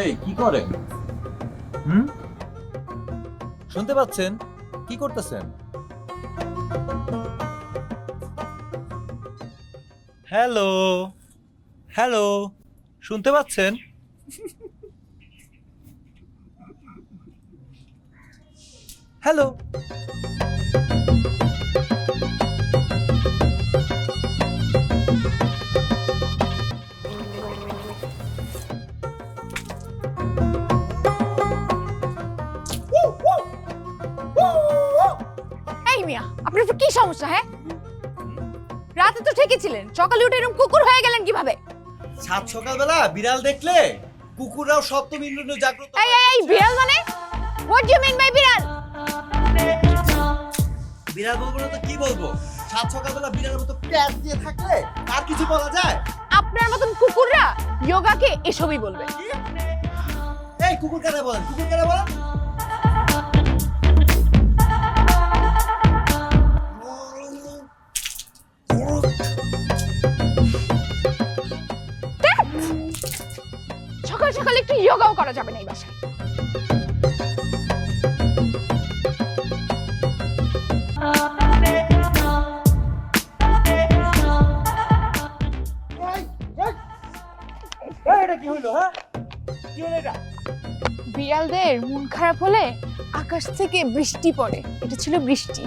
এই কি করে? হুম? শুনতে পাচ্ছেন? কি করতেছেন? হ্যালো হ্যালো শুনতে পাচ্ছেন? হ্যালো এই মিয়া আপনার কি সমস্যা হ্যাঁ? রাতে তো ঠিকই ছিলেন সকালে উঠে এরকম কুকুর হয়ে গেলেন কীভাবে? সাত সকালবেলা বিড়াল দেখলে কুকুররাও সপ্তম ইন্দ্রিয় জাগ্রত এই এই বিড়াল মানে? হোয়াট ইউ মিন বাই বিড়াল? বিড়াল বলব না তো কি বলব? সাত সকালবেলা বিড়ালের মতো প্যাচ দিয়ে থাকলে আর কিছু বলা যায়? আপনার মতন কুকুররা যোগাকে এসবই বলবে। এই কুকুর কানে বলেন? কুকুর কানে বলেন? সকাল সকাল একটু যোগাও করা যাবে না এই বাসায়। হ্যাঁ? বিড়ালদের মন খারাপ হলে আকাশ থেকে বৃষ্টি পড়ে। এটা ছিল বৃষ্টি।